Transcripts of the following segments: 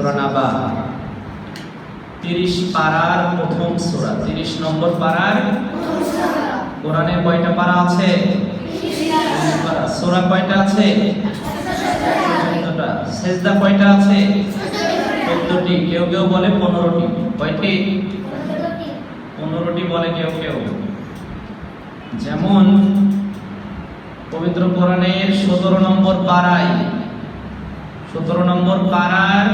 সূরা নাবা। 30 পারার প্রথম সূরা 30 নম্বর পারার কোরআনে কয়টা পারা আছে? 30 পারা সূরা কয়টা আছে? সেজদা কয়টা আছে? 14টি কেউ কেউ বলে 15টি কয়টি? 15টি বলে কেউ কেউ। যেমন পবিত্র কোরআনের 17 নম্বর পারায় 17 নম্বর পারার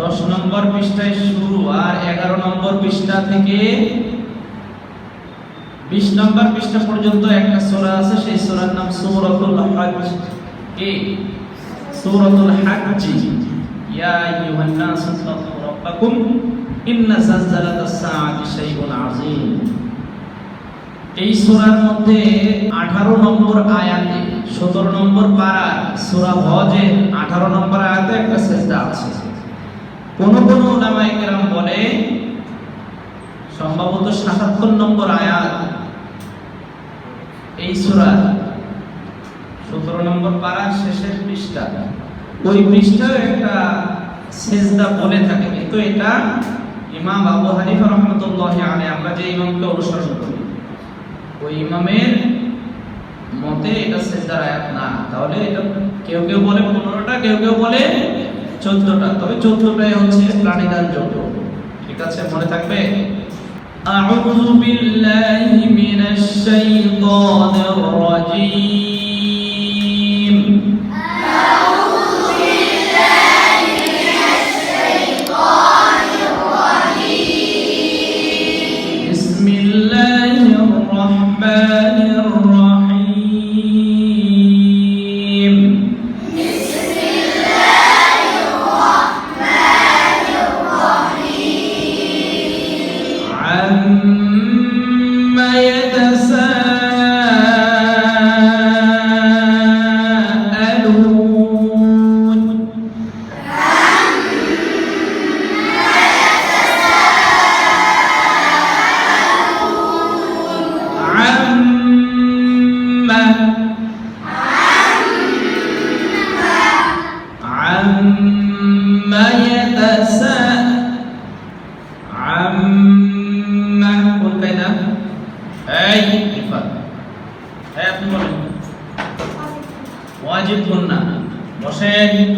দশ নম্বর পৃষ্ঠায় শুরু আর এগারো নম্বর পৃষ্ঠা থেকে বিশ নম্বর পৃষ্ঠা পর্যন্ত একটা সূরা আছে, সেই সূরার নাম সূরাতুল কি? সূরাতুল হজ ইয়া রাব্বাকুম, ইন্না জালজালাতাস সাআতি শাইউন আযীম। এই সূরার মধ্যে 18 নম্বর আয়াতে 17 নম্বর পারা সূরা হজে 18 নম্বর আয়াতে একটা সেজদা আছে। কোন কোন ওলামায়ে কেরাম বলে, সম্ভবত 77 নম্বর আয়াত, এই সূরা 17 নম্বর পারা শেষের পৃষ্ঠা। ওই পৃষ্ঠায় একটা সেজদা বলে থাকে, কিন্তু এটা ইমাম আবু হানিফা রহমতুল্লাহ আলাইহি, আমরা যে ইমামকে অনুসরণ করি, ওই ইমামের মতে এটা সেজদার আয়াত না। তাহলে এটা কেউ কেউ বলে পনেরোটা, কেউ কেউ বলে চোদ্দটা তবে চোদ্দটাই হচ্ছে প্রাণীদান যোগ্য ঠিক আছে মনে থাকবে أعوذ بالله من الشيطان الرجيم بسم الله الرحمن الرحيم ওয়াজিব না বসেন।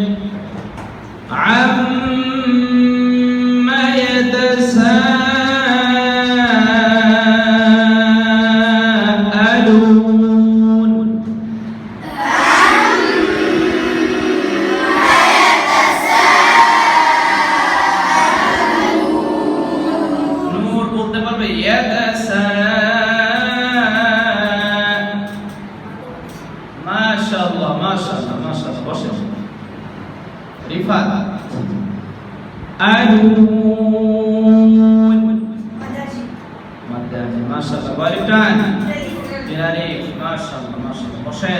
عدو مداجي ما شاء الله بارك تعالى ما شاء الله ما شاء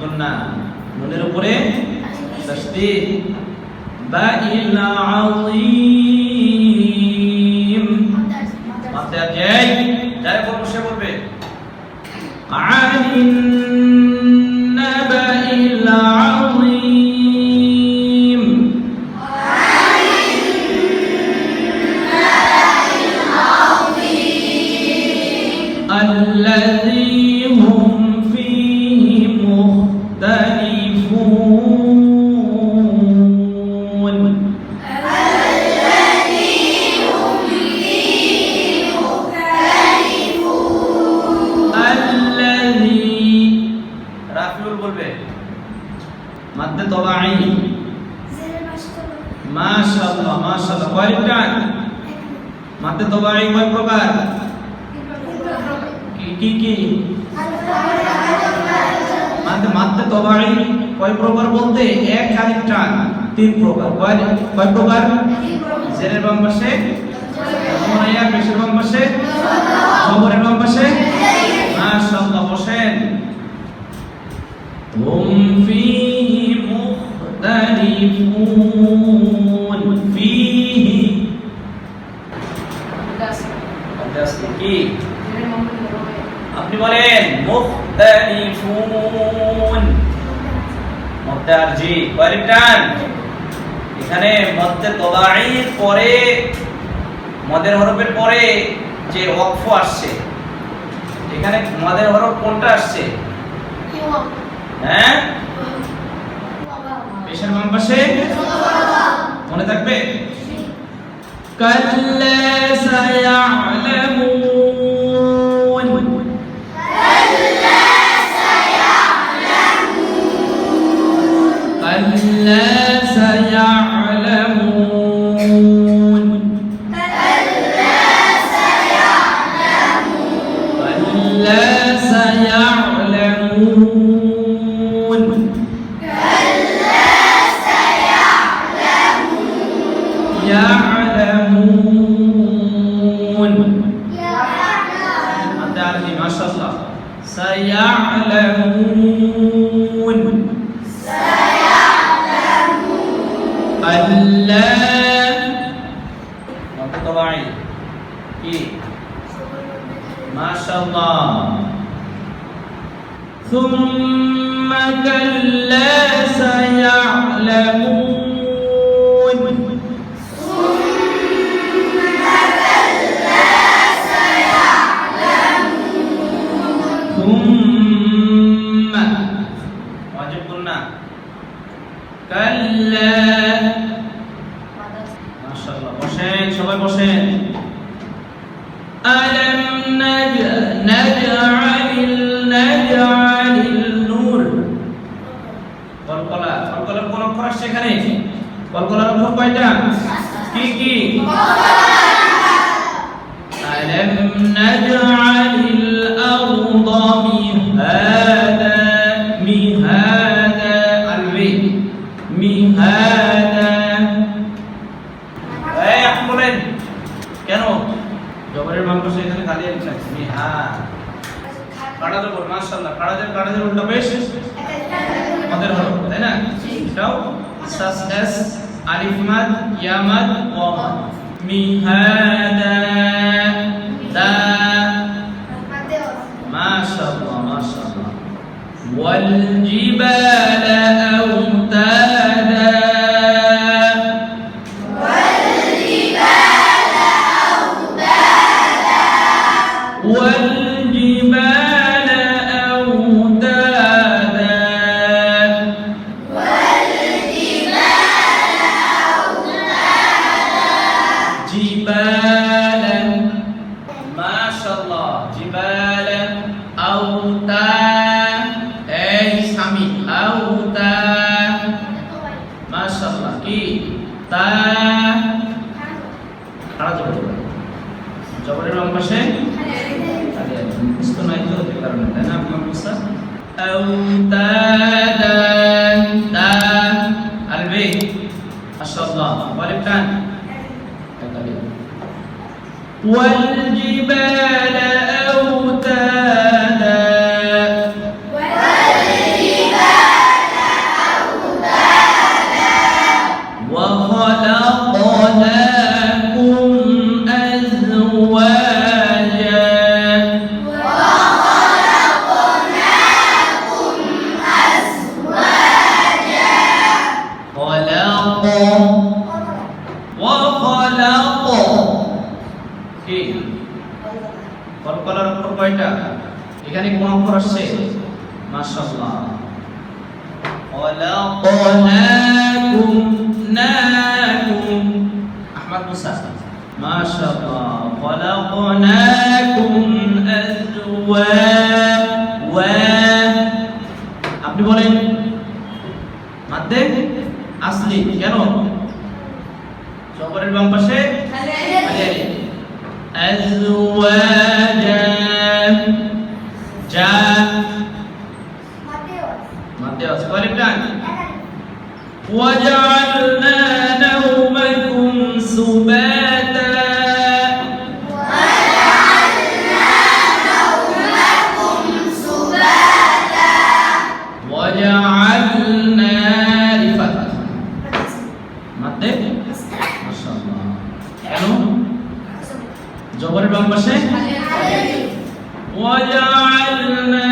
গুন্না নুনের উপরে তাসদীদ বাইল আযীম মাথা যাই যাই বলব সে বলবে। عن মাদ্দে তবাই মাশাআল্লাহ মাশাআল্লাহ কয়টা মাদ্দে তবাই কয় প্রকার কি কি কি মাদ্দে মাদ্দে তবাই কয় প্রকার বলতে এক আলিফ টান তিন প্রকার কয় কয় প্রকার জেরের বাম পাশে মোনাইয়া পেশের বাম পাশে খবরের বাম পাশে মাশাআল্লাহ বসে هم فيه مختلفون فيه কি আপনি বলেন মুখতালিফুন মদ্দার জি কয়টান এখানে মদ্দে তদাইর পরে মদের হরফের পরে যে ওয়াকফ আসছে এখানে মদের হরফ কোনটা আসছে হ্যাঁ পেশের বাম পাশে মনে থাকবে কাল্লা সায়ালামুন كلا سيعلمون يعلمون. عارفين ما شاء الله. سيعلمون. كلا طبعي কি ما شاء الله. ثم كلا سيعلمون. বসেন সবাই বসেন। আলাম নাজ নাজআলিল নাজআলিল নূর। কলকলা কলকলার কোন অক্ষর আসছে কলকলার অক্ষর কয়টা? কি কি? আলাম يمد من هذا دا ما شاء الله ما شاء الله والجبال أوتاد কি তা খাড়া জবর জবরের বাম পাশে খালি আছে মুখস্থ নাই তো এই কারণে তাই না আপনার মুখস্থ أوتادا تا আরবি মাশাআল্লাহ ওয়ালিফ টান والجبال خلق وخلق কি কলকলার অক্ষর কয়টা এখানে কোন অক্ষর আসছে মাশাআল্লাহ خلقناكم ناكم احمد موسى ما شاء الله وجعلنا نومكم سباتا وجعلنا نومكم سباتا وجعلنا لفتح مادة ما شاء الله حلو জবরের বাম পাশে ওয়াজআলনা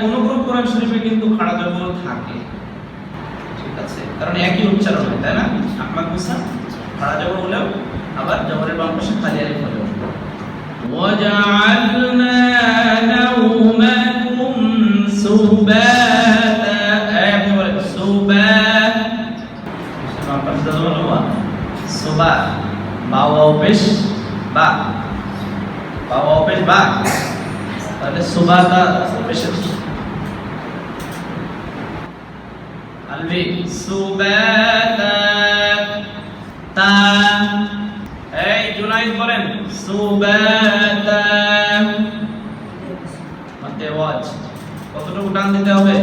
কোন কোন কোরআন শরীফে কিন্তু খাড়া জবর থাকে আছে কারণ একই উচ্চারণ হয় তাই না আহমদ মুসা খাড়া জবর হলেও আবার জবরের বাম পাশে খালি আলিফ হলেও وجعلنا نومكم سباتا এই আপনি বলেন সুবাত বাম পাশে জবর হলো সুবা বাওয়া পেশ বা বাওয়া পেশ বা তাহলে সুবাতা পেশে আলবি সুবাতা তা এই জুনাইদ বলেন সুবাতা মাতে ওয়াজ কতটুকু টান দিতে হবে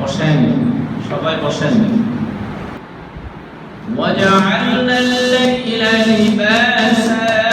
বসেন সবাই বসেন وجعلنا الليل لباسا